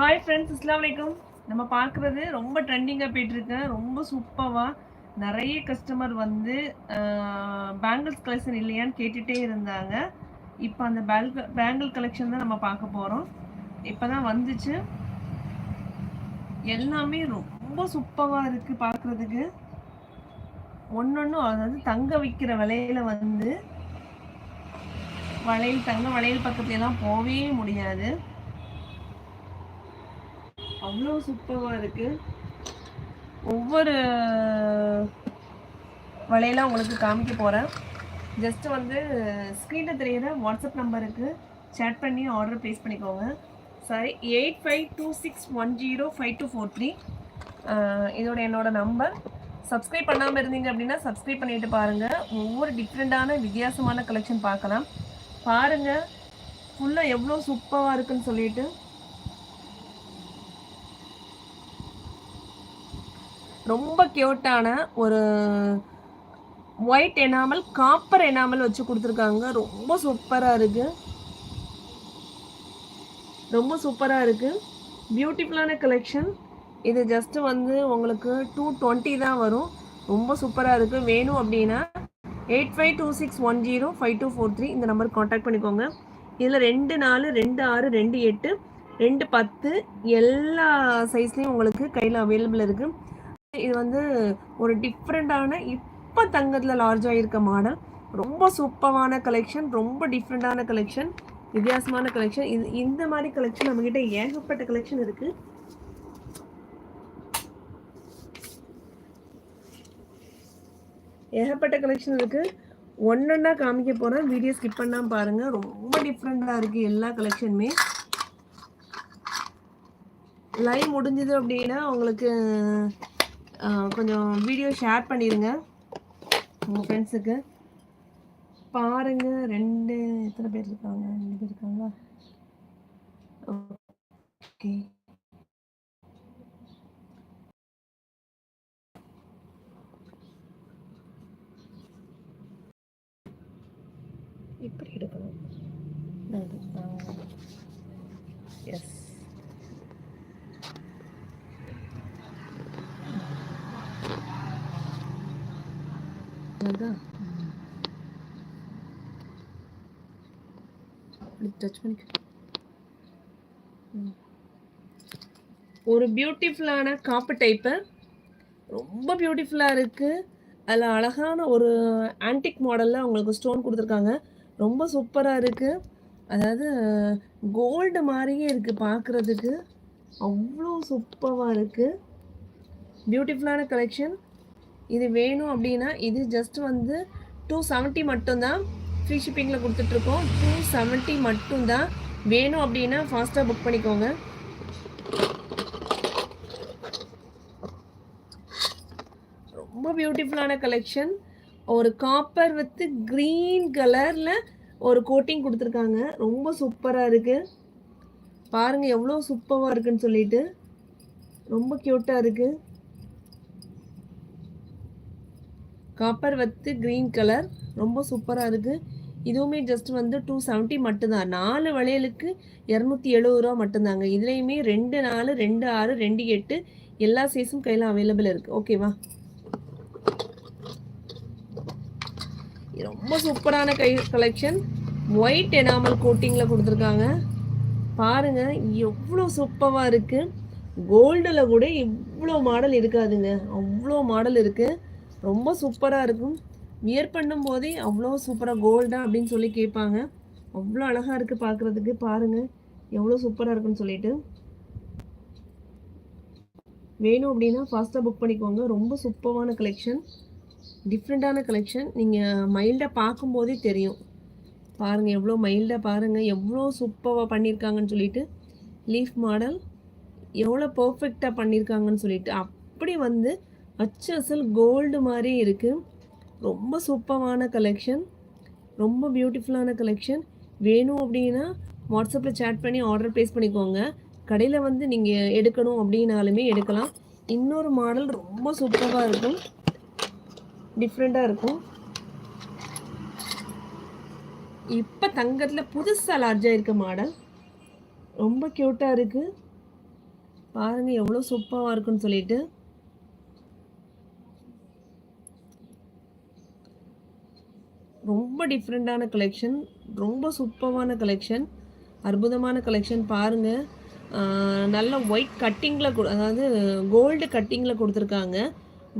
Hi friends இஸ்லாம் வலைக்கும் நம்ம பார்க்குறது ரொம்ப ட்ரெண்டிங்காக போயிட்டுருக்கு. ரொம்ப சூப்பராக நிறைய கஸ்டமர் வந்து பேங்கிள்ஸ் கலெக்ஷன் இல்லையான்னு கேட்டுகிட்டே இருந்தாங்க. இப்போ அந்த பேங்கிள் பேங்கிள் கலெக்ஷன் தான் நம்ம பார்க்க போகிறோம் இப்போ தான் வந்துச்சு. எல்லாமே ரொம்ப சூப்பராக இருக்குது பார்க்குறதுக்கு. ஒன்றொன்றும் அதாவது தங்க விற்கிற விலையில வந்து வளையல் தங்க வளையல் பக்கத்துலலாம் போகவே முடியாது. அவ்வளோ சூப்பராக இருக்குது ஒவ்வொரு வலையெல்லாம் உங்களுக்கு காமிக்க போகிறேன் ஜஸ்ட்டு வந்து ஸ்க்ரீனில் தெரியிற வாட்ஸ்அப் நம்பருக்கு சேட் பண்ணி ஆர்டர் ப்ளேஸ் பண்ணிக்கோங்க. Sorry eight five two six one zero five two four three இதோட என்னோடய நம்பர் சப்ஸ்கிரைப் பண்ணாமல் இருந்தீங்க அப்படின்னா சப்ஸ்கிரைப் பண்ணிட்டு பாருங்கள் ஒவ்வொரு டிஃப்ரெண்ட்டான வித்தியாசமான கலெக்ஷன் பார்க்கலாம். பாருங்கள் ஃபுல்லாக எவ்வளோ சூப்பராக இருக்குன்னு சொல்லிட்டு. ரொம்ப கியூட்டான ஒரு ஒயிட் எனாமல் காப்பர் எனாமல் வச்சு கொடுத்துருக்காங்க. ரொம்ப சூப்பராக இருக்குது ரொம்ப சூப்பராக இருக்குது பியூட்டிஃபுல்லான கலெக்ஷன் இது ஜஸ்ட்டு வந்து உங்களுக்கு டூ டுவெண்ட்டி தான் வரும். ரொம்ப சூப்பராக இருக்குது வேணும் அப்படின்னா eight five two six one zero five two four three இந்த நம்பருக்கு காண்டாக்ட் பண்ணிக்கோங்க. இதில் ரெண்டு நாலு ரெண்டு ஆறு ரெண்டு எட்டு ரெண்டு பத்து எல்லா சைஸ்லேயும் உங்களுக்கு கையில் அவைலபிள் இருக்குது இது வந்து ஒரு டிஃப்ரெண்ட்டான இப்போ தங்கத்தில் லார்ஜாக இருக்க மாடல். ரொம்ப சூப்பரான கலெக்ஷன் ரொம்ப டிஃப்ரெண்ட்டான கலெக்ஷன் வித்தியாசமான கலெக்ஷன் இது இந்த மாதிரி கலெக்ஷன் நம்மக்கிட்ட ஏகப்பட்ட கலெக்ஷன் இருக்குது ஏகப்பட்ட கலெக்ஷன் இருக்குது ஒன்னொன்னா காமிக்க போகிறேன் வீடியோ ஸ்கிப் பண்ணாமல் பாருங்கள் ரொம்ப டிஃப்ரெண்ட்டாக இருக்குது எல்லா கலெக்ஷனுமே லைவ் முடிஞ்சது அப்படின்னா உங்களுக்கு கொஞ்சம் வீடியோ ஷேர் பண்ணிடுங்க உங்கள் ஃப்ரெண்ட்ஸுக்கு பாருங்கள் ரெண்டு எத்தனை பேர் இருக்காங்க? ரெண்டு பேர் இருக்காங்களா? ஓகே இப்படி எடுக்கணும். எஸ் அதான் டச் பண்ணிக்க. ஒரு பியூட்டிஃபுல்லான காப்பு டைப்பு ரொம்ப பியூட்டிஃபுல்லாக இருக்குது அதில் அழகான ஒரு ஆன்டிக் மாடலில் அவங்களுக்கு ஸ்டோன் கொடுத்துருக்காங்க. ரொம்ப சூப்பராக இருக்குது அதாவது கோல்டு மாதிரியே இருக்குது பார்க்குறதுக்கு அவ்வளோ சூப்பராக இருக்குது பியூட்டிஃபுல்லான கலெக்ஷன் இது வேணும் அப்படின்னா இது ஜஸ்ட் வந்து டூ செவன்ட்டி மட்டும்தான் ஃப்ரீ ஷிப்பிங்கில் கொடுத்துட்ருக்கோம். டூ செவன்ட்டி மட்டும்தான் வேணும் அப்படின்னா ஃபாஸ்ட்டாக புக் பண்ணிக்கோங்க. ரொம்ப பியூட்டிஃபுல்லான கலெக்ஷன் ஒரு காப்பர் வித்து க்ரீன் கலரில் ஒரு கோட்டிங் கொடுத்துருக்காங்க. ரொம்ப சூப்பராக இருக்குது பாருங்கள் எவ்வளோ சூப்பராக இருக்குன்னு சொல்லிட்டு. ரொம்ப க்யூட்டாக இருக்குது காப்பர் வத்து க்ரீன் கலர் ரொம்ப சூப்பராக இருக்குது இதுவுமே ஜஸ்ட் வந்து டூ செவன்ட்டி மட்டும்தான். நாலு வளையலுக்கு இரநூத்தி எழுபது ரூபா மட்டும்தாங்க. இதுலேயுமே ரெண்டு நாலு ரெண்டு ஆறு ரெண்டு எட்டு எல்லா சைஸும் கையில் அவைலபிள் இருக்குது ஓகேவா ரொம்ப சூப்பரான கை கலெக்ஷன் ஒயிட் எனாமல் கோட்டிங்கில் கொடுத்துருக்காங்க. பாருங்கள் எவ்வளோ சூப்பராக இருக்குது கோல்டில் கூட இவ்வளோ மாடல் இருக்காதுங்க. அவ்வளோ மாடல் இருக்குது ரொம்ப சூப்பராக இருக்கும். வியர் பண்ணும் போதே அவ்வளோ சூப்பராக கோல்டா அப்படின்னு சொல்லி கேட்பாங்க. அவ்வளோ அழகாக இருக்குது பார்க்குறதுக்கு பாருங்கள் எவ்வளோ சூப்பராக இருக்குன்னு சொல்லிட்டு. வேணும் அப்படின்னா ஃபாஸ்ட்டாக புக் பண்ணிக்கோங்க. ரொம்ப சூப்பரான கலெக்ஷன் டிஃப்ரெண்ட்டான கலெக்ஷன் நீங்கள் மைல்டாக பார்க்கும்போதே தெரியும். பாருங்கள் எவ்வளோ மைல்டாக பாருங்கள் எவ்வளோ சூப்பராக பண்ணியிருக்காங்கன்னு சொல்லிட்டு. லீஃப் மாடல் எவ்வளோ பர்ஃபெக்டாக பண்ணியிருக்காங்கன்னு சொல்லிட்டு. அப்படி வந்து அச்சு அசல் கோல்டு மாதிரி இருக்குது ரொம்ப சூப்பமான கலெக்ஷன் ரொம்ப பியூட்டிஃபுல்லான கலெக்ஷன் வேணும் அப்படின்னா வாட்ஸ்அப்பில் சேட் பண்ணி ஆர்டர் ப்ளேஸ் பண்ணிக்கோங்க. கடையில் வந்து நீங்கள் எடுக்கணும் அப்படின்னாலுமே எடுக்கலாம். இன்னொரு மாடல் ரொம்ப சூப்பராக இருக்கும். டிஃப்ரெண்ட்டாக இருக்கும். இப்போ தங்கத்தில் புதுசாக லார்ஜாக இருக்க மாடல் ரொம்ப க்யூட்டாக இருக்குது பாருங்கள் எவ்வளோ சூப்பராக இருக்குன்னு சொல்லிட்டு. ரொம்ப டிஃப்ரெண்ட்டான கலெக்ஷன் ரொம்ப சூப்பரான கலெக்ஷன் அற்புதமான கலெக்ஷன் பாருங்கள் நல்ல ஒயிட் கட்டிங்கில் அதாவது கோல்டு கட்டிங்கில் கொடுத்துருக்காங்க.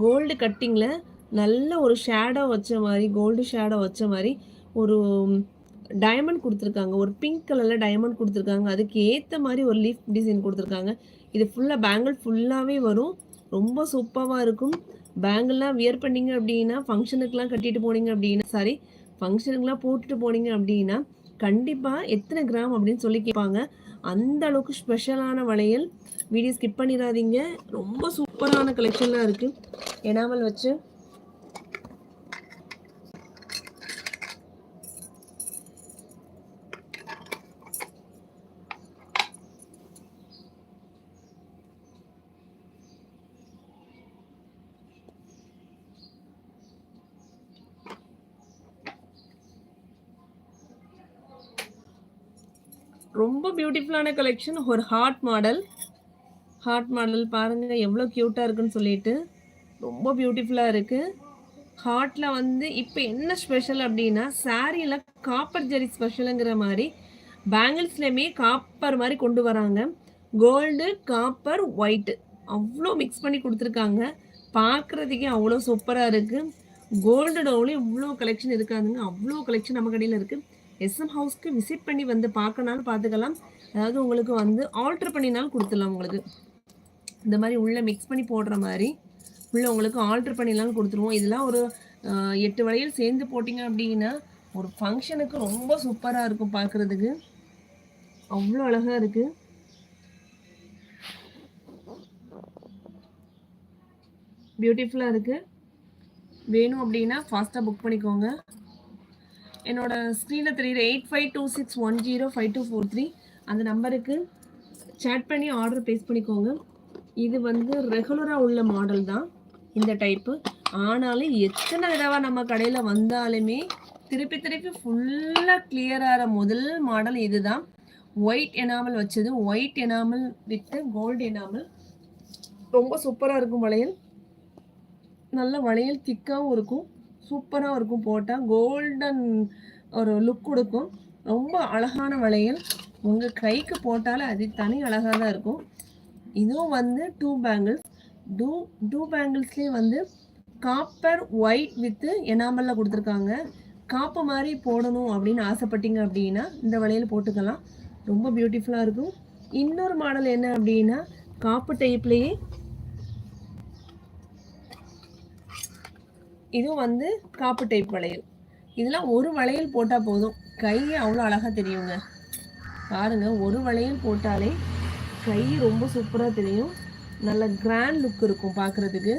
கோல்டு கட்டிங்கில் நல்ல ஒரு ஷேடோ வச்ச மாதிரி கோல்டு ஷேடோ வச்ச மாதிரி ஒரு டைமண்ட் கொடுத்துருக்காங்க. ஒரு பிங்க் கலரில் டைமண்ட் கொடுத்துருக்காங்க. அதுக்கு ஏற்ற மாதிரி ஒரு லீஃப் டிசைன் கொடுத்துருக்காங்க. இது ஃபுல்லாக பேங்கிள் ஃபுல்லாகவே வரும். ரொம்ப சூப்பராக இருக்கும். பேங்கிள்லாம் வியர் பண்ணிங்க அப்படின்னா ஃபங்க்ஷனுக்குலாம் கட்டிட்டு போனீங்க அப்படின்னா சாரி ஃபங்க்ஷனுக்குலாம் போட்டுட்டு போனீங்க அப்படின்னா கண்டிப்பாக எத்தனை கிராம் அப்படின்னு சொல்லி கேட்பாங்க. அந்த அளவுக்கு ஸ்பெஷலான வளையல். வீடியோ ஸ்கிப் பண்ணிடாதீங்க. ரொம்ப சூப்பரான கலெக்ஷன்லாம் இருக்குது எனாமல் வச்சு ரொம்ப பியூட்டிஃபுல்லான கலெக்ஷன் ஒரு ஹார்ட் மாடல் ஹார்ட் மாடல் பாருங்கள் எவ்வளோ க்யூட்டாக இருக்குன்னு சொல்லிட்டு. ரொம்ப பியூட்டிஃபுல்லாக இருக்குது ஹார்ட்டில் வந்து இப்போ என்ன ஸ்பெஷல் அப்படின்னா சாரியில் காப்பர் ஜெரி ஸ்பெஷலுங்கிற மாதிரி பேங்கிள்ஸ்லேயுமே காப்பர் மாதிரி கொண்டு வராங்க. கோல்டு காப்பர் ஒயிட்டு அவ்வளோ மிக்ஸ் பண்ணி கொடுத்துருக்காங்க. பார்க்குறதுக்கே அவ்வளோ சூப்பராக இருக்குது கோல்டு டோவ்லேயும் இவ்வளோ கலெக்ஷன் இருக்காதுங்க. அவ்வளோ கலெக்ஷன் நம்ம கடையில் இருக்குது எஸ்எம் ஹவுஸ்க்கு விசிட் பண்ணி வந்து பார்க்கனாலும் பார்த்துக்கலாம். அதாவது உங்களுக்கு வந்து ஆல்ட்ரு பண்ணினாலும் கொடுத்துடலாம் உங்களுக்கு. இந்த மாதிரி உள்ளே மிக்ஸ் பண்ணி போடுற மாதிரி உள்ளே உங்களுக்கு ஆல்ட்ரு பண்ணினாலும் கொடுத்துருவோம். இதெல்லாம் ஒரு எட்டு வளையல் சேர்ந்து போட்டிங்க அப்படின்னா ஒரு ஃபங்க்ஷனுக்கு ரொம்ப சூப்பராக இருக்கும் பார்க்குறதுக்கு. அவ்வளோ அழகாக இருக்குது பியூட்டிஃபுல்லாக இருக்குது வேணும் அப்படின்னா ஃபாஸ்ட்டாக புக் பண்ணிக்கோங்க. என்னோட ஸ்க்ரீனில் தெரியுற eight five two six one zero five two four three அந்த நம்பருக்கு சேட் பண்ணி ஆர்டர் ப்ளேஸ் பண்ணிக்கோங்க. இது வந்து ரெகுலராக உள்ள மாடல் தான் இந்த டைப்பு ஆனாலும் எத்தனை தடவை நம்ம கடையில் வந்தாலுமே திருப்பி திருப்பி ஃபுல்லாக கிளியர் ஆகிற முதல் மாடல் இதுதான். ஒயிட் எனாமல் வச்சது. White enamel with gold enamel ரொம்ப சூப்பராக இருக்கும் வளையல். நல்ல வளையல் திக்காகவும் இருக்கும். சூப்பராக இருக்கும் போட்டால் கோல்டன் ஒரு லுக் கொடுக்கும். ரொம்ப அழகான வளையல். உங்கள் கைக்கு போட்டாலே அது தனி அழகாக தான் இருக்கும். இதுவும் வந்து டூ பேங்கிள்ஸ் டூ டூ பேங்கிள்ஸ்லேயே வந்து காப்பர் ஒயிட் வித்து எனாமலில் கொடுத்துருக்காங்க. காப்பு மாதிரி போடணும் அப்படின்னு ஆசைப்பட்டீங்க அப்படின்னா இந்த வளையல் போட்டுக்கலாம். ரொம்ப பியூட்டிஃபுல்லாக இருக்கும். இன்னொரு மாடல் என்ன அப்படின்னா காப்பு டைப்லேயே இதுவும் வந்து காப்பு டைப் வளையல். இதெல்லாம் ஒரு வளையல் போட்டால் போதும். கை அவ்வளோ அழகாக தெரியுங்க. பாருங்கள் ஒரு வளையல் போட்டாலே கை ரொம்ப சூப்பராக தெரியும். நல்ல கிராண்ட் லுக் இருக்கும் பார்க்குறதுக்கு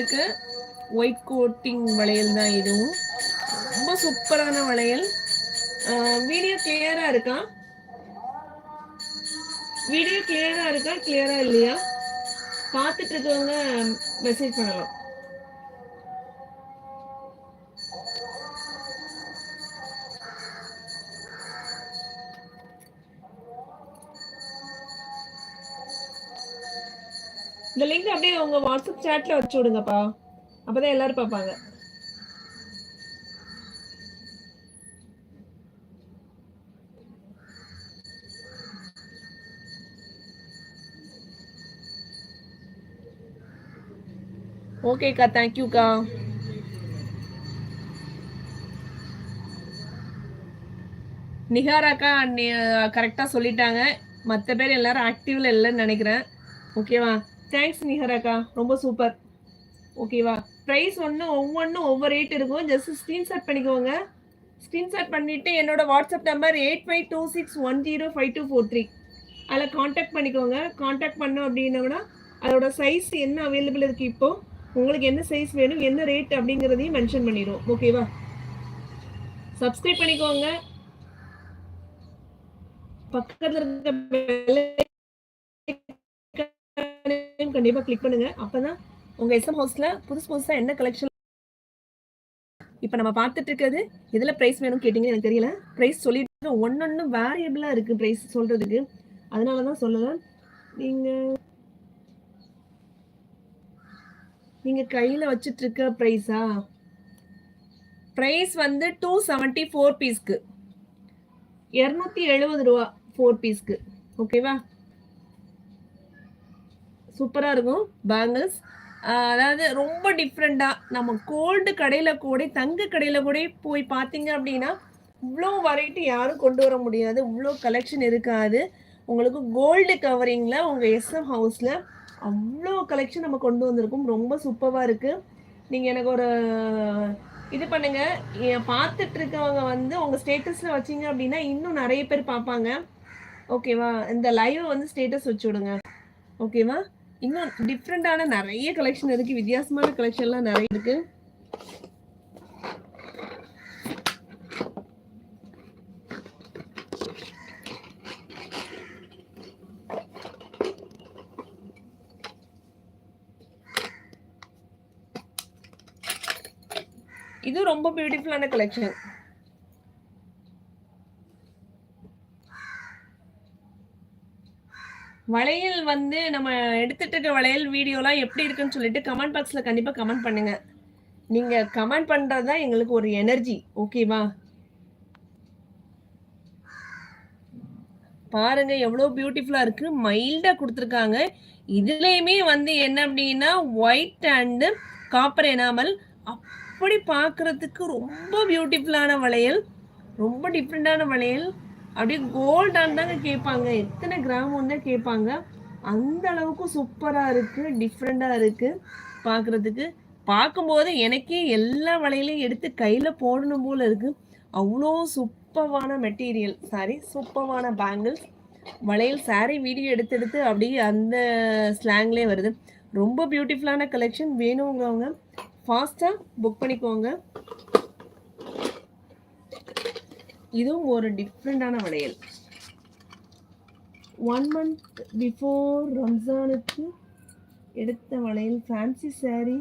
இருக்கு. ஒயிட் கோட்டிங் வளையல் தான் இதுவும். ரொம்ப சூப்பரான வளையல். வீடியோ கிளியரா இருக்கா? வீடியோ கிளியரா இருக்கா? கிளியரா இல்லையா? பார்த்துட்டு இருக்கவங்க மெசேஜ் பண்ணலாம். இந்த லிங்க் அப்படியே உங்க வாட்ஸ்அப் சாட்ல வச்சு விடுங்கப்பா. அப்பதான் எல்லாரும் பார்ப்பாங்க. ஓகேக்கா தேங்க்யூக்கா நிகாராக்கா கரெக்டாக சொல்லிட்டாங்க. மற்ற பேர் எல்லாரும் ஆக்டிவ்ல இல்லைன்னு நினைக்கிறேன். ஓகேவா தேங்க்ஸ் நிஹராக்கா ரொம்ப சூப்பர் ஓகேவா ப்ரைஸ் ஒன்று ஒவ்வொன்றும் ஒவ்வொரு ரேட் இருக்கும். ஜஸ்ட் ஸ்க்ரீன்ஷாட் பண்ணிக்கோங்க. ஸ்க்ரீன்ஷாட் பண்ணிவிட்டு என்னோட WhatsApp number eight five two six one zero five two four three அதில் காண்டாக்ட் பண்ணிக்கோங்க. காண்டாக்ட் பண்ணோம் அப்படின்னோம்னா அதோட சைஸ் என்ன அவைலபிள் இருக்குது இப்போ உங்களுக்கு என்ன சைஸ் வேணும் என்ன ரேட் அப்படிங்கிறதையும் மென்ஷன் பண்ணிடுவோம். ஓகேவா சப்ஸ்கிரைப் பண்ணிக்கோங்க. பக்கத்தில் இருக்க bell கண்டிப்பாக கிளிக் பண்ணுங்க. அப்பதான் உங்க எஸ்எம் ஹவுஸ்ல புதுசு புதுசா என்ன கலெக்ஷன் இப்ப நம்ம பார்த்துட்டு இருக்கிறது எதுல ப்ரைஸ் வேணும் கேட்டிங்கன்னு எனக்கு தெரியல. ப்ரைஸ் சொல்லிட்டு ஒன்னொன்னு வேரியபிளாக இருக்கு பிரைஸ் சொல்றதுக்கு. அதனாலதான் தான் நீங்க நீங்க நீங்கள் வச்சிட்டு இருக்க பிரைஸா பிரைஸ் வந்து டூ செவன்ட்டி ஃபோர் பீஸ்க்கு இரநூத்தி எழுபது ரூபா ஃபோர் பீஸ்க்கு ஓகேவா சூப்பராக இருக்கும். பேங்கிள்ஸ் அதாவது ரொம்ப டிஃப்ரெண்ட்டாக நம்ம கோல்டு கடையில் கூட தங்க கடையில் கூட போய் பார்த்தீங்க அப்படின்னா இவ்வளோ வெரைட்டி யாரும் கொண்டு வர முடியாது. இவ்வளோ கலெக்ஷன் இருக்காது. உங்களுக்கு கோல்டு கவரிங்கில் உங்கள் எஸ்எம் ஹவுஸில் அவ்வளோ கலெக்ஷன் நம்ம கொண்டு வந்திருக்கோம். ரொம்ப சூப்பராக இருக்குது நீங்கள் எனக்கு ஒரு இது பண்ணுங்க. எ- பார்த்துட்டு இருக்கவங்க வந்து உங்கள் ஸ்டேட்டஸில் வச்சீங்க அப்படின்னா இன்னும் நிறைய பேர் பார்ப்பாங்க. ஓகேவா இந்த லைவை வந்து ஸ்டேட்டஸ் வச்சு விடுங்க. ஓகேவா இன்னும் டிஃப்ரெண்டான நிறைய கலெக்ஷன் இருக்கு. வித்தியாசமான கலெக்ஷன்லாம் நிறைய இருக்கு. இது ரொம்ப பியூட்டிஃபுல்லான கலெக்ஷன் வளையல் வந்து நம்ம எடுத்துட்டு இருக்க வளையல் வீடியோலாம் எப்படி இருக்குன்னு சொல்லிட்டு கமெண்ட் பாக்ஸில் கண்டிப்பாக கமெண்ட் பண்ணுங்க. நீங்கள் கமெண்ட் பண்ணுறது தான் எங்களுக்கு ஒரு எனர்ஜி ஓகேவா பாருங்க எவ்வளோ பியூட்டிஃபுல்லாக இருக்கு. மைல்டாக கொடுத்துருக்காங்க. இதுலேயுமே வந்து என்ன அப்படின்னா ஒயிட் அண்டு காப்பர் எனாமல் அப்படி பார்க்குறதுக்கு ரொம்ப பியூட்டிஃபுல்லான வளையல். ரொம்ப டிஃப்ரெண்டான வளையல். அப்படியே கோல்டான் தாங்க கேட்பாங்க. எத்தனை கிராம் தான் கேட்பாங்க. அந்த அளவுக்கு சூப்பராக இருக்கு டிஃப்ரெண்ட்டாக இருக்கு பார்க்குறதுக்கு பார்க்கும்போது எனக்கே எல்லா வளையலையும் எடுத்து கையில் போடணும் போல இருக்கு. அவ்வளோ சூப்பவான மெட்டீரியல் சாரி சூப்பவான பேங்கிள்ஸ் வளையல் சாரி வீடியோ எடுத்து எடுத்து அப்படியே அந்த ஸ்லாங்லேயே வருது. ரொம்ப பியூட்டிஃபுல்லான கலெக்ஷன் வேணுங்கிறவங்க ஃபாஸ்ட்டாக புக் பண்ணிக்கோங்க. இதுவும் ஒரு டிஃப்ரெண்டான வளையல். ஒன் மந்த் பிஃபோர் ரம்ஜானுக்கு எடுத்த வளையல் ஃபேன்சி saree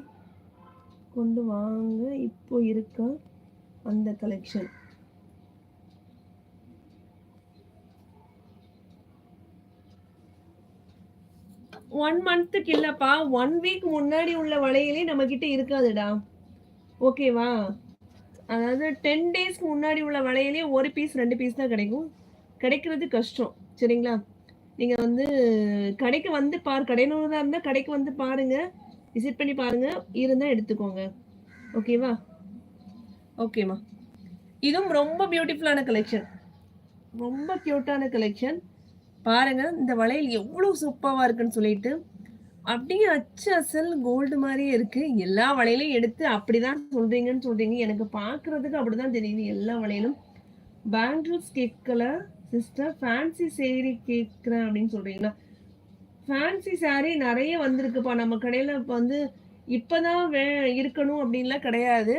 கொண்டு வாங்க இப்போ இருக்க அந்த கலெக்ஷன் ஒன் மந்த்துக்கு இல்லைப்பா ஒன் வீக் முன்னாடி உள்ள வளையலே நம்மக்கிட்ட இருக்காதுடா. ஓகேவா அதாவது டென் டேஸ்க்கு முன்னாடி உள்ள வளையலே ஒரு பீஸ் ரெண்டு பீஸ் தான் கிடைக்கும். கிடைக்கிறது கஷ்டம். சரிங்களா? நீங்கள் வந்து கடைக்கு வந்து பார் கடையினூரா இருந்தால் கடைக்கு வந்து பாருங்கள் விசிட் பண்ணி பாருங்கள் இருந்தால் எடுத்துக்கோங்க. ஓகேவா ஓகேம்மா இதுவும் ரொம்ப பியூட்டிஃபுல்லான கலெக்ஷன் ரொம்ப க்யூட்டான கலெக்ஷன் பாருங்கள் இந்த வளையல் எவ்வளோ சூப்பராக இருக்குன்னு சொல்லிட்டு அப்படியே அச்சு அசல் கோல்டு மாதிரியே இருக்கு. எல்லா வளையலையும் எடுத்து அப்படிதான் சொல்றீங்கன்னு சொல்றீங்க. எனக்கு பாக்குறதுக்கு அப்படிதான் தெரியுது. எல்லா வளையலும் பேங்கிள்ஸ் கேட்கல சிஸ்டர் ஃபேன்சி சேரீ கேட்குறேன் அப்படின்னு சொல்றீங்களா? ஃபேன்சி சாரீ நிறைய வந்திருக்குப்பா. நம்ம கடையில் இப்போ வந்து இப்போதான் வே இருக்கணும் அப்படின்லாம் கிடையாது.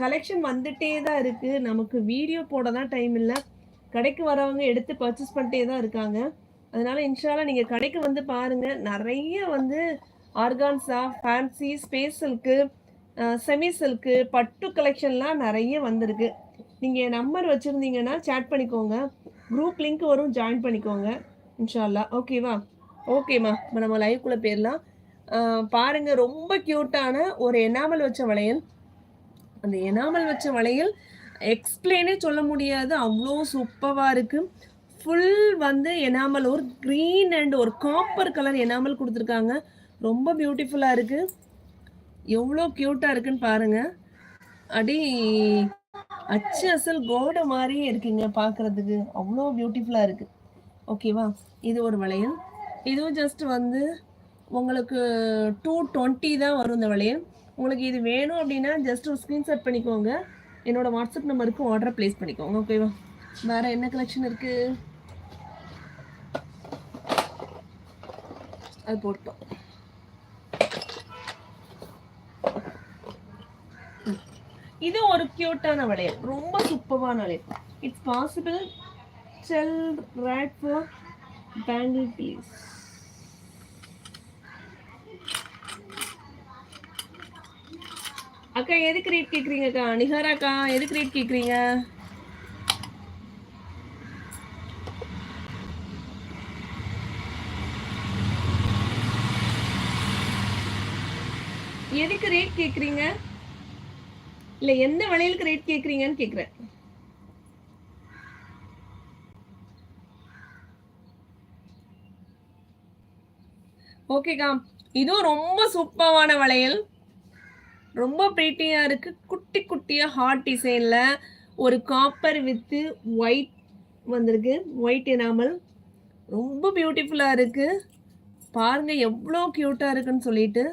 கலெக்ஷன் வந்துட்டே தான் இருக்குது நமக்கு வீடியோ போட தான் டைம் இல்லை. கடைக்கு வரவங்க எடுத்து பர்ச்சேஸ் பண்ணிட்டே தான் இருக்காங்க. அதனால இன்ஷால்லா நீங்கள் கடைக்கு வந்து பாருங்க. நிறைய வந்து organza fancy space silk semi silk பட்டு கலெக்ஷன்லாம் நிறைய வந்திருக்கு. நீங்கள் நம்பர் வச்சுருந்தீங்கன்னா சேட் பண்ணிக்கோங்க. குரூப் லிங்க் வரும் ஜாயின் பண்ணிக்கோங்க. இன்ஷால்லா ஓகேவா ஓகேம்மா இப்போ நம்ம லைவ்குள்ளே போயிடலாம். பாருங்க ரொம்ப க்யூட்டான ஒரு எனாமல் வச்ச வளையல். அந்த எனாமல் வச்ச வளையல் எக்ஸ்பிளைனே சொல்ல முடியாது. அவ்வளோ சூப்பராக இருக்குது ஃபுல் வந்து எனாமல் ஒரு க்ரீன் அண்ட் ஒரு காப்பர் கலர் எனாமல் கொடுத்துருக்காங்க. ரொம்ப பியூட்டிஃபுல்லாக இருக்குது எவ்வளோ க்யூட்டாக இருக்குன்னு பாருங்க. அடி அச்சு அசல் கோடை மாதிரியே இருக்குங்க பார்க்குறதுக்கு அவ்வளோ பியூட்டிஃபுல்லாக இருக்குது ஓகேவா இது ஒரு வளையல். இதுவும் ஜஸ்ட் வந்து உங்களுக்கு டூ டுவெண்ட்டி தான் வரும் இந்த வளையல். உங்களுக்கு இது வேணும் அப்படின்னா ஜஸ்ட் ஒரு ஸ்க்ரீன்ஷாட் பண்ணிக்கோங்க. என்னோட வாட்ஸ்அப் நம்பருக்கு ஆர்டரை ப்ளேஸ் பண்ணிக்கோங்க. ஓகேவா வேறு என்ன கலெக்ஷன் இருக்குது அது போட்டோம். இது ஒரு கியூட்டான வளையல். ரொம்ப சூப்பரான வளையல். It's possible sell rate for bangle piece அக்கா எதுக்கு ரேட் கேட்குறீங்க அக்கா? நிகாராக்கா எதுக்கு ரேட் கேட்குறீங்க எதுக்கு ரேட் கேக்குறீங்க? இல்ல எந்த வளையலுக்கு ரேட் கேக்குறீங்கன்னு கேக்குறேன். ஓகேக்கா இதுவும் ரொம்ப சூப்பரான வளையல் ரொம்ப ப்ரீட்டியாக இருக்கு. குட்டி குட்டியாக ஹார்ட் டிசைனில் ஒரு காப்பர் வித்து ஒயிட் வந்திருக்கு. ஒயிட் எனாமல் ரொம்ப பியூட்டிஃபுல்லாக இருக்குது பாருங்கள் எவ்வளோ க்யூட்டாக இருக்குன்னு சொல்லிட்டு.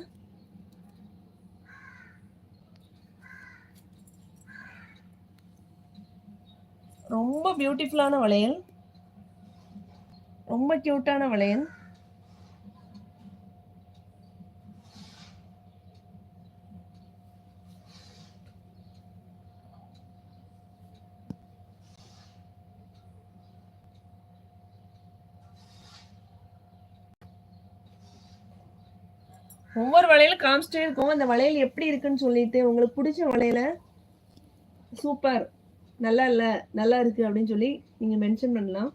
ரொம்ப பியூட்டிஃபுல்லான வளையல். ரொம்ப கியூட்டான வளையல். ஒவ்வொரு வளையலும் காமிச்சிட்டே இருக்கும். அந்த வளையல் எப்படி இருக்குன்னு சொல்லிட்டு உங்களுக்கு பிடிச்ச வளையல சூப்பர். நல்லா இல்லை நல்லா இருக்குது அப்படின்னு சொல்லி நீங்கள் மென்ஷன் பண்ணலாம்.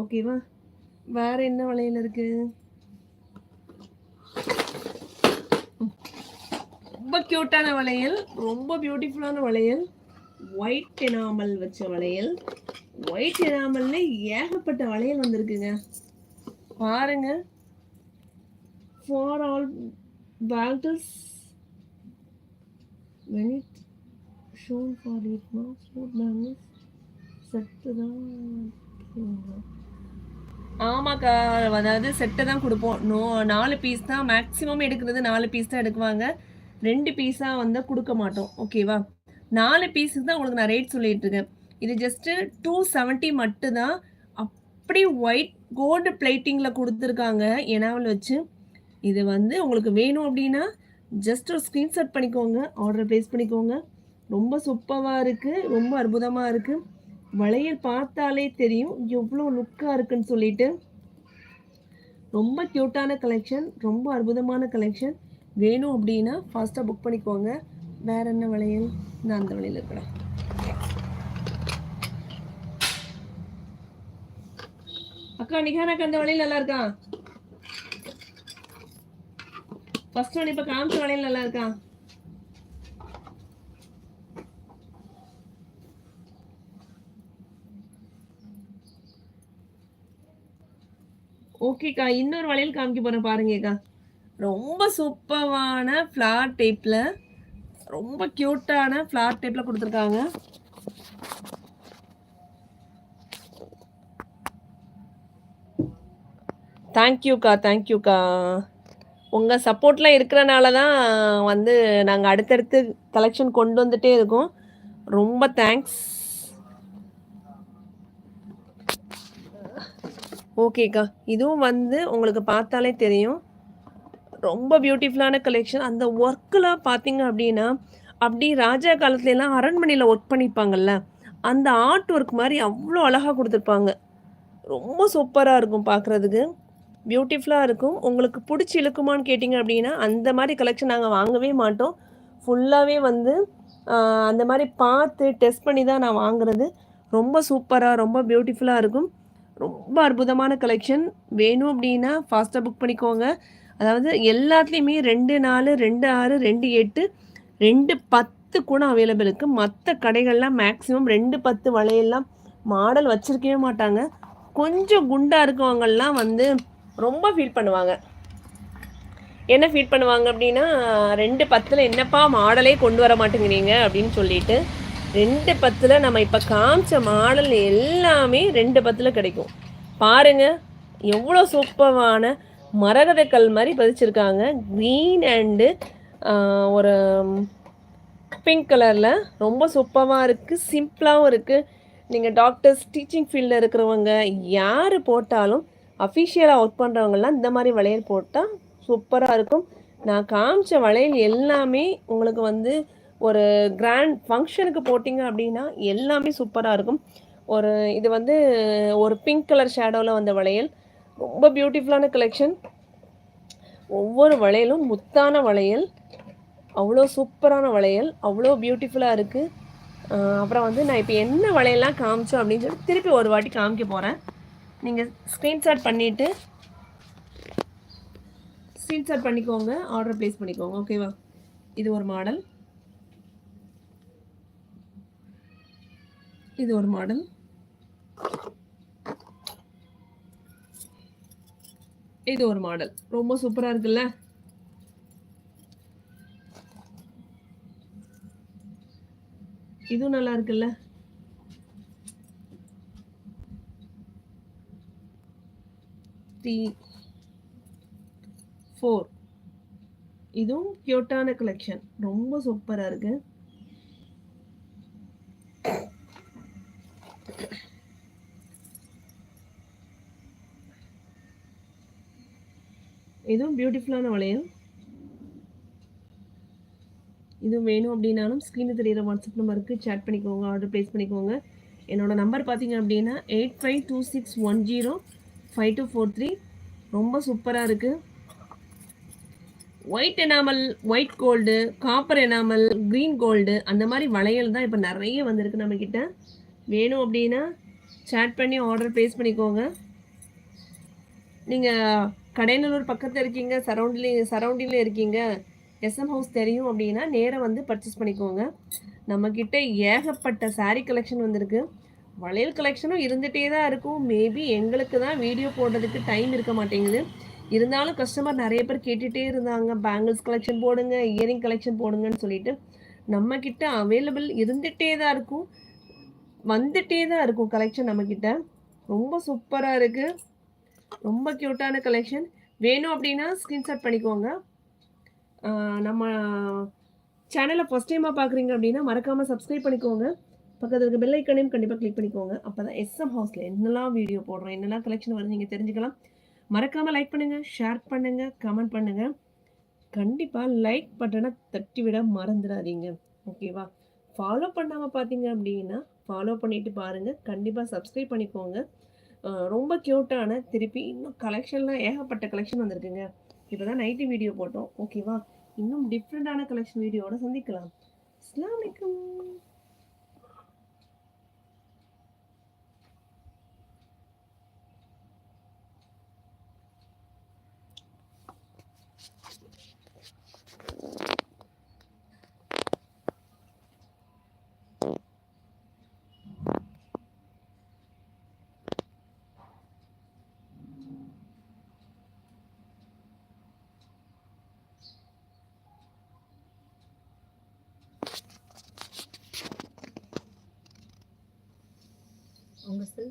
ஓகேவா வேறு என்ன வளையல் இருக்குது ரொம்ப க்யூட்டான வளையல் ரொம்ப பியூட்டிஃபுல்லான வளையல். ஒயிட் எனாமல் வச்ச வளையல். ஒயிட் எனாமல்ல ஏகப்பட்ட வளையல் வந்திருக்குங்க. பாருங்க. For all bangles when it shown for it set தான் ஆமாக்கா அதாவது செட்டை தான் கொடுப்போம். நோ நாலு பீஸ் தான் மேக்ஸிமம் எடுக்கிறது நாலு பீஸ் தான் எடுக்குவாங்க. ரெண்டு பீஸாக வந்து கொடுக்க மாட்டோம். ஓகேவா நாலு பீஸுக்கு தான் உங்களுக்கு நான் ரேட் சொல்லிட்டு இருக்கேன். இது ஜஸ்ட்டு டூ செவன்ட்டி மட்டும்தான். அப்படி ஒயிட் கோல்டு பிளேட்டிங்கில் கொடுத்துருக்காங்க எனாவில் வச்சு. இது வந்து உங்களுக்கு வேணும் அப்படின்னா ஜஸ்ட் ஒரு ஸ்க்ரீன்ஷாட் பண்ணிக்கோங்க ஆர்டர் ப்ளேஸ் பண்ணிக்கோங்க. ரொம்ப சூப்பராக இருக்குது ரொம்ப அற்புதமாக இருக்குது வளையல் பார்த்தாலே தெரியும் எவ்வளோ லுக்காக இருக்குன்னு சொல்லிட்டு. ரொம்ப க்யூட்டான கலெக்ஷன் ரொம்ப அற்புதமான கலெக்ஷன் வேணும் அப்படின்னா ஃபாஸ்ட்டாக புக் பண்ணிக்கோங்க. வேற என்ன வளையல்? நான் அந்த வளையல் இருக்கிறேன் அக்கா நிகானாக்கா அந்த வளையல் நல்லா இருக்கா? ஃபர்ஸ்ட் ஒன் இப்போ காமிச்ச வளையல் நல்லா இருக்கா? ஓகேக்கா இன்னொரு வளையல் காமிக்க போகிறேன் பாருங்கக்கா. ரொம்ப சூப்பரான ஃப்ளார் டைப்பில் ரொம்ப க்யூட்டான ஃப்ளார் டைப்பில் கொடுத்துருக்காங்க. தேங்க்யூக்கா தேங்க்யூக்கா உங்கள் சப்போர்ட்லாம் இருக்கிறனால தான் வந்து நாங்கள் அடுத்தடுத்து கலெக்ஷன் கொண்டு வந்துகிட்டே இருக்கோம். ரொம்ப தேங்க்ஸ் ஓகேக்கா. இதுவும் வந்து உங்களுக்கு பார்த்தாலே தெரியும். ரொம்ப பியூட்டிஃபுல்லான கலெக்ஷன் அந்த ஒர்க்கெலாம் பார்த்தீங்க அப்படின்னா அப்படி ராஜா காலத்துலலாம் அரண்மனையில் ஒர்க் பண்ணியிருப்பாங்கல்ல அந்த ஆர்ட் ஒர்க் மாதிரி அவ்வளோ அழகாக கொடுத்துருப்பாங்க. ரொம்ப சூப்பராக இருக்கும் பார்க்குறதுக்கு. பியூட்டிஃபுல்லாக இருக்கும். உங்களுக்கு பிடிச்சி இழுக்குமான்னு கேட்டிங்க அப்படின்னா அந்த மாதிரி கலெக்ஷன் நாங்கள் வாங்கவே மாட்டோம். ஃபுல்லாகவே வந்து அந்த மாதிரி பார்த்து டெஸ்ட் பண்ணி தான் நான் வாங்குறது. ரொம்ப சூப்பராக ரொம்ப பியூட்டிஃபுல்லாக இருக்கும். ரொம்ப அற்புதமான கலெக்ஷன் வேணும் அப்படின்னா ஃபாஸ்ட்டாக புக் பண்ணிக்கோங்க. அதாவது எல்லாத்துலேயுமே ரெண்டு நாலு ரெண்டு ஆறு ரெண்டு எட்டு ரெண்டு பத்து கூட அவைலபிள் இருக்குது மற்ற கடைகள்லாம் மேக்ஸிமம் ரெண்டு பத்து வளையெல்லாம் மாடல் வச்சுருக்கவே மாட்டாங்க. கொஞ்சம் குண்டாக இருக்கவங்கெல்லாம் வந்து ரொம்ப ஃபீல் பண்ணுவாங்க. என்ன ஃபீல் பண்ணுவாங்க அப்படின்னா ரெண்டு பத்தில் என்னப்பா மாடலே கொண்டு வர மாட்டேங்கிறீங்க அப்படின்னு சொல்லிட்டு ரெண்டு பத்தில் நம்ம இப்போ காமிச்ச மாடல் எல்லாமே ரெண்டு பத்தில் கிடைக்கும். பாருங்கள் எவ்வளோ சூப்பரான மரகதக்கல் மாதிரி பதிச்சிருக்காங்க. க்ரீன் அண்டு ஒரு பிங்க் கலரில் ரொம்ப சூப்பராக இருக்குது சிம்பிளாகவும் இருக்குது நீங்கள் டாக்டர்ஸ் டீச்சிங் ஃபீல்டில் இருக்கிறவங்க யார் போட்டாலும் அஃபிஷியலாக ஒர்க் பண்ணுறவங்கலாம் இந்த மாதிரி வளையல் போட்டால் சூப்பராக இருக்கும். நான் காமிச்ச வளையல் எல்லாமே உங்களுக்கு வந்து ஒரு கிராண்ட் ஃபங்க்ஷனுக்கு போட்டிங்க அப்படின்னா எல்லாமே சூப்பராக இருக்கும். ஒரு இது வந்து ஒரு பிங்க் கலர் ஷேடோவில் வந்த வளையல். ரொம்ப பியூட்டிஃபுல்லான கலெக்ஷன் ஒவ்வொரு வளையலும் முத்தான வளையல். அவ்வளோ சூப்பரான வளையல். அவ்வளோ பியூட்டிஃபுல்லாக இருக்குது அப்புறம் வந்து நான் இப்போ என்ன வளையல்லாம் காமிச்சோம் அப்படின்னு சொல்லி திருப்பி ஒரு வாட்டி காமிக்க போகிறேன் நீங்கள் ஸ்க்ரீன்ஷாட் பண்ணிவிட்டு ஸ்க்ரீன்ஷாட் பண்ணிக்கோங்க. ஆர்டர் ப்ளேஸ் பண்ணிக்கோங்க. ஓகேவா இது ஒரு மாடல் இது ஒரு மாடல் இது ஒரு மாடல் ரொம்ப சூப்பரா இருக்குல்ல? இதுவும் நல்லா இருக்குல்ல? த்ரீ ஃபோர் இதுவும் கியூட்டான கலெக்ஷன் ரொம்ப சூப்பராக இருக்கு. இதுவும் பியூட்டிஃபுல்லான வளையல் இதுவும் வேணும் அப்படின்னாலும் ஸ்க்ரீனில் தெரியிற வாட்ஸ்அப் நம்பருக்கு சேட் பண்ணிக்கோங்க ஆர்டர் ப்ளேஸ் பண்ணிக்கோங்க. என்னோட நம்பர் பார்த்தீங்க அப்படின்னா eight five two six one zero five two four three ரொம்ப சூப்பராக இருக்குது white enamel white gold copper enamel green gold அந்த மாதிரி வளையல் தான் இப்போ நிறைய வந்திருக்கு நம்மக்கிட்ட வேணும் அப்படின்னா சேட் பண்ணி ஆர்டர் ப்ளேஸ் பண்ணிக்கோங்க. நீங்கள் கடையநல்லூர் பக்கத்தில் இருக்கீங்க சரௌண்டிங் சரௌண்டிங்கில் இருக்கீங்க எஸ்எம் ஹவுஸ் தெரியும் அப்படின்னா நேராக வந்து பர்ச்சேஸ் பண்ணிக்கோங்க. நம்மக்கிட்ட ஏகப்பட்ட சாரீ கலெக்ஷன் வந்திருக்கு. வளையல் கலெக்ஷனும் இருந்துகிட்டே தான் இருக்கும். மேபி எங்களுக்கு தான் வீடியோ போடுறதுக்கு டைம் இருக்க மாட்டேங்குது. இருந்தாலும் கஸ்டமர் நிறைய பேர் கேட்டுகிட்டே இருந்தாங்க. பேங்கிள்ஸ் கலெக்ஷன் போடுங்க இயரிங் கலெக்ஷன் போடுங்கன்னு சொல்லிட்டு நம்மக்கிட்ட அவைலபிள் இருந்துகிட்டே தான் இருக்கும். வந்துட்டே தான் இருக்கும் கலெக்ஷன் நம்மக்கிட்ட ரொம்ப சூப்பராக இருக்குது ரொம்ப க்யூட்டான கலெக்ஷன் வேணும் அப்படின்னா ஸ்க்ரீன்ஷாட் பண்ணிக்கோங்க. நம்ம சேனலை ஃபஸ்ட் டைமாக பார்க்குறீங்க அப்படின்னா மறக்காமல் சப்ஸ்கிரைப் பண்ணிக்கோங்க. பக்கத்தில் இருக்க பெல் ஐக்கனையும் கண்டிப்பாக கிளிக் பண்ணிக்கோங்க. அப்போ தான் எஸ்எம் ஹவுஸில் என்னெல்லாம் வீடியோ போடுறோம் என்னெல்லாம் கலெக்ஷன் வருது நீங்கள் தெரிஞ்சுக்கலாம். மறக்காமல் லைக் பண்ணுங்கள் ஷேர் பண்ணுங்கள் கமெண்ட் பண்ணுங்கள் கண்டிப்பாக லைக் பட்டனை தட்டி விட மறந்துடாதீங்க. ஓகேவா ஃபாலோ பண்ணாமல் பார்த்தீங்க அப்படின்னா ஃபாலோ பண்ணிவிட்டு பாருங்கள் கண்டிப்பாக சப்ஸ்கிரைப் பண்ணிக்கோங்க. ரொம்ப க்யூட்டான திருப்பி இன்னும் கலெக்ஷன்லாம் ஏகப்பட்ட கலெக்ஷன் வந்திருக்குங்க. இப்போ தான் நைட்டு வீடியோ போட்டோம் ஓகேவா இன்னும் டிஃப்ரெண்ட்டான கலெக்ஷன் வீடியோட சந்திக்கலாம். அஸ்லாம் வலைக்கம் 我个孙。